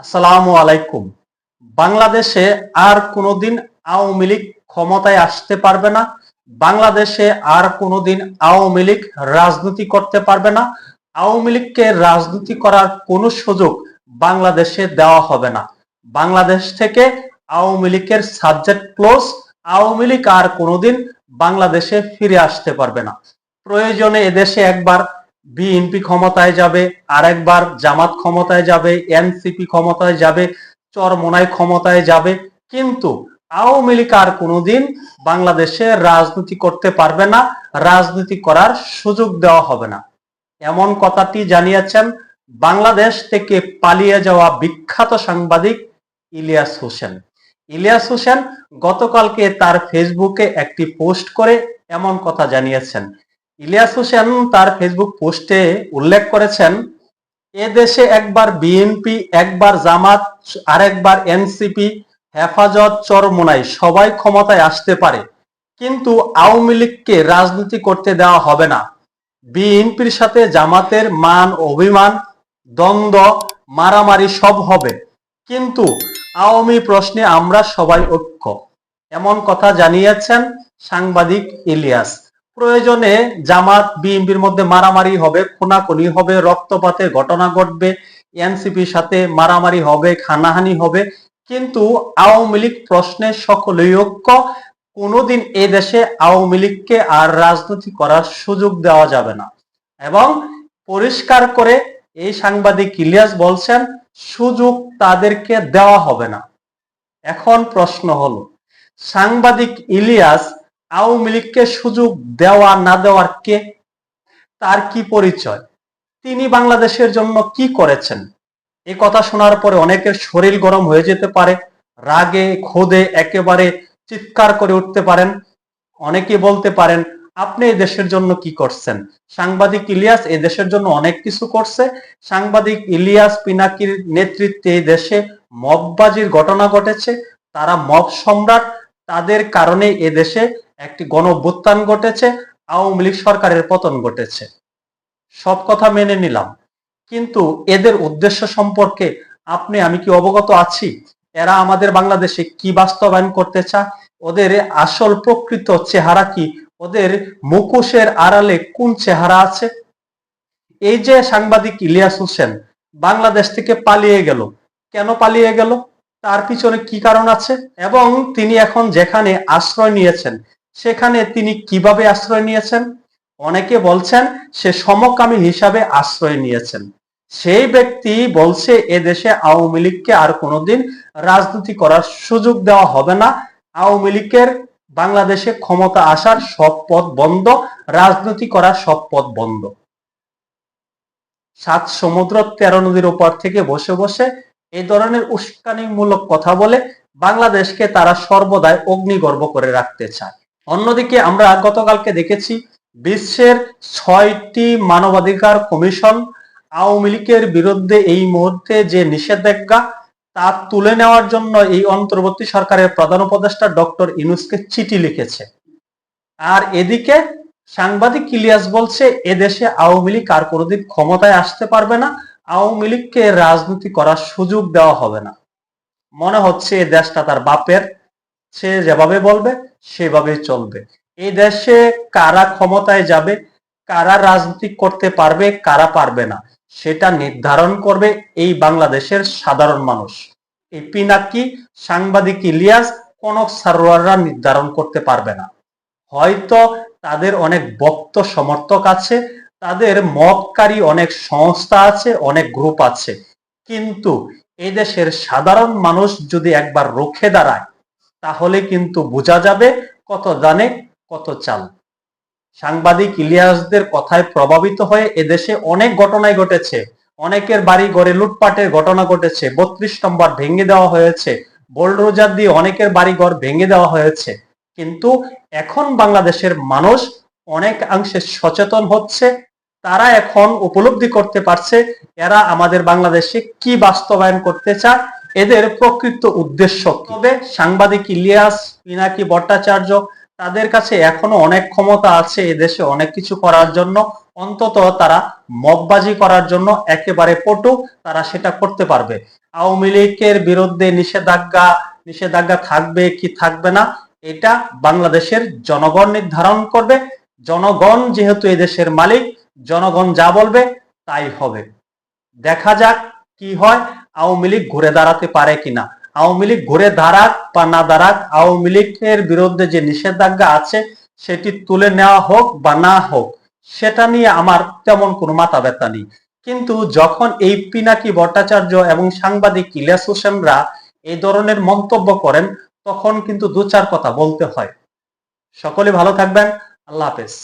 আসসালামু আলাইকুম। বাংলাদেশে আর কোনোদিন আওয়ামী লীগ ক্ষমতায় আসতে পারবে না। বাংলাদেশে আর কোনোদিন আওয়ামী লীগ রাজনীতি করতে পারবে না। আওয়ামী লীগকে রাজনীতি করার কোনো সুযোগ বাংলাদেশে দেওয়া হবে না। বাংলাদেশ থেকে আওয়ামী লীগের সাবজেক্ট ক্লোজ, আওয়ামী লীগ আর কোনোদিন বাংলাদেশে ফিরে আসতে পারবে না। প্রয়োজনে এদেশে একবার বিএনপি ক্ষমতায় যাবে, আরেকবার জামাত ক্ষমতায় যাবে এনসিপি ক্ষমতায় যাবে চরমোনাই ক্ষমতায় যাবে, কিন্তু আওয়ামী লীগ আর কোনোদিন বাংলাদেশে রাজনীতি করতে পারবে না, রাজনীতি করার সুযোগ দেওয়া হবে না। এমন কথাটি জানিয়েছেন বাংলাদেশ থেকে পালিয়ে যাওয়া বিখ্যাত সাংবাদিক ইলিয়াস হোসেন। ইলিয়াস হোসেন গতকালকে তার ফেসবুকে একটি পোস্ট করে এমন কথা জানিয়েছেন ইলিয়াস হোসেন তার ফেসবুক পোস্টে উল্লেখ করেছেন, এ দেশে একবার বিএনপি একবার জামাত, আরেকবার এনসিপি হেফাজত চরমোনাই সবাই ক্ষমতায় আসতে পারে। কিন্তু আওয়ামী লীগকে রাজনীতি করতে দেওয়া হবে না। বিএনপির সাথে জামাতের মান, অভিমান, দ্বন্দ্ব, মারামারি সব হবে। কিন্তু আওয়ামী প্রশ্নে আমরা সবাই ঐক্য। এমন কথা জানিয়েছেন সাংবাদিক ইলিয়াস। প্রয়োজনে জামাত বিএনপির মধ্যে মারামারি হবে, খুনাখুনি হবে, রক্তপাতের ঘটনা ঘটবে, এনসিপির সাথে মারামারি হবে, খানাহানি হবে। কিন্তু আওয়ামী লীগ প্রশ্নে সকলেই ঐক্য, কোনোদিন এ দেশে আওয়ামী লীগকে আর রাজনীতি করার সুযোগ দেওয়া যাবে না। এবং পরিষ্কার করে এই সাংবাদিক ইলিয়াস বলছেন, সুযোগ তাদেরকে দেওয়া হবে না। এখন প্রশ্ন হলো, সাংবাদিক ইলিয়াস আওয়ামী লীগকে সুযোগ দেওয়া না দেওয়ার কে? তার কি পরিচয়? তিনি বাংলাদেশের জন্য কি করেছেন? এ কথা শোনার পরে অনেকের শরীর গরম হয়ে যেতে পারে, রাগে, ক্ষোধে একেবারে চিৎকার করে উঠতে পারেন। অনেকে বলতে পারেন, আপনি এই দেশের জন্য কি করছেন? সাংবাদিক ইলিয়াস এই দেশের জন্য অনেক কিছু করছে। সাংবাদিক ইলিয়াস পিনাকির নেতৃত্বে এই দেশে মববাজির ঘটনা ঘটেছে। তারা মব সম্রাট, তাদের কারণে এ দেশে একটি গণ ঘটেছে, আওয়ামী লীগ সরকারের পতন ঘটেছে। সব কথা মেনে নিলাম। কিন্তু এদের উদ্দেশ্য সম্পর্কে আপনি, আমি কি অবগত আছি? এরা আমাদের বাংলাদেশে কি বাস্তবায়ন করতে চায়? ওদের আসল প্রকৃত চেহারা কি? ওদের মুখোশের আড়ালে কোন চেহারা আছে? এই যে সাংবাদিক ইলিয়াস হোসেন বাংলাদেশ থেকে পালিয়ে গেল। কেন পালিয়ে গেল? তার পিছনে কি কারণ আছে? এবং তিনি এখন যেখানে আশ্রয় নিয়েছেন সেখানে তিনি কীভাবে আশ্রয় নিয়েছেন? অনেকে বলছেন সে সমকামী হিসাবে আশ্রয় নিয়েছেন। সেই ব্যক্তি বলছে, এ দেশে আওয়ামী লীগকে আর কোনোদিন রাজনীতি করার সুযোগ দেওয়া হবে না। আওয়ামী লীগের বাংলাদেশে ক্ষমতা আসার সব পথ বন্ধ, রাজনীতি করার সব পথ বন্ধ। সাত সমুদ্র, তেরো নদীর ওপর থেকে বসে বসে এই ধরনের উস্কানিমূলক কথা বলে বাংলাদেশকে তারা সর্বদাই অগ্নিগর্ভ করে রাখতে চায়। অন্যদিকে আমরা গতকালকে দেখেছি বিশ্বের ছয়টি মানবাধিকার কমিশন আওয়ামী লীগের বিরুদ্ধে এই মুহূর্তে যে নিষেধাজ্ঞা, তা তুলে নেওয়ার জন্য এই অন্তর্বর্তী সরকারের প্রধান উপদেষ্টা ডক্টর ইনুসকে চিঠি লিখেছে। আর এদিকে সাংবাদিক ইলিয়াস বলছে এদেশে আওয়ামী লীগ আর কোনোদিন ক্ষমতায় আসতে পারবে না। আওয়ামী লীগকে রাজনীতি করার সুযোগ দেওয়া হবে না। মনে হচ্ছে এই দেশটা তার বাপের সে যেভাবে বলবে, সেভাবে চলবে। এই দেশে কারা ক্ষমতায় যাবে, কারা রাজনীতি করতে পারবে, কারা পারবে না, সেটা নির্ধারণ করবে এই বাংলাদেশের সাধারণ মানুষ। এই পিনাকি, সাংবাদিক ইলিয়াস কনক সারোয়াররা নির্ধারণ করতে পারবে না। হয়তো তাদের অনেক বক্ত সমর্থক আছে, তাদের মতকারী অনেক সংস্থা আছে, অনেক গ্রুপ আছে। কিন্তু এদেশের সাধারণ মানুষ যদি একবার রুখে দাঁড়ায় তাহলে কিন্তু বোঝা যাবে কত জানে কত চাল। সাংবাদিক ইলিয়াসদের কথায় প্রভাবিত হয়ে এদেশে অনেক ঘটনাই ঘটেছে। অনেকের বাড়ি ঘরে লুটপাটের ঘটনা ঘটেছে, বত্রিশ নম্বর ভেঙে দেওয়া হয়েছে বোল্ডরোজার দিয়ে অনেকের বাড়ি ঘর ভেঙে দেওয়া হয়েছে। কিন্তু এখন বাংলাদেশের মানুষ অনেক অংশে সচেতন হচ্ছে, তারা এখন উপলব্ধি করতে পারছে, এরা আমাদের বাংলাদেশে কি বাস্তবায়ন করতে চায় এদের প্রকৃত উদ্দেশ্য তবে সাংবাদিক ইলিয়াস, পিনাকি ভট্টাচার্য তাদের কাছে এখনও অনেক ক্ষমতা আছে এই দেশে অনেক কিছু করার জন্য। অন্তত তারা মববাজি করার জন্য একেবারে পটু, তারা সেটা করতে পারবে। আওয়ামী লীগের বিরুদ্ধে নিষেধাজ্ঞা নিষেধাজ্ঞা থাকবে কি থাকবে না, এটা বাংলাদেশের জনগণ নির্ধারণ করবে। জনগণ যেহেতু এই দেশের মালিক, জনগণ যা বলবে তাই হবে। দেখা যাক কি হয়। আওয়ামী লীগ ঘুরে দাঁড়াতে পারে কিনা? আওয়ামী লীগ ঘুরে দাঁড়াক বা না দাঁড়াক, আওয়ামী লীগের বিরুদ্ধে যে নিষেধাজ্ঞা আছে, সেটি তুলে নেওয়া হোক বা না হোক, সেটা নিয়ে আমার তেমন কোনো মাথা ব্যথা নেই। কিন্তু যখন এই পিনাকি ভট্টাচার্য এবং সাংবাদিক ইলিয়াস হোসেনরা এই ধরনের মন্তব্য করেন, তখন কিন্তু দু চার কথা বলতে হয়। সকলে ভালো থাকবেন। আল্লাহ হাফেজ।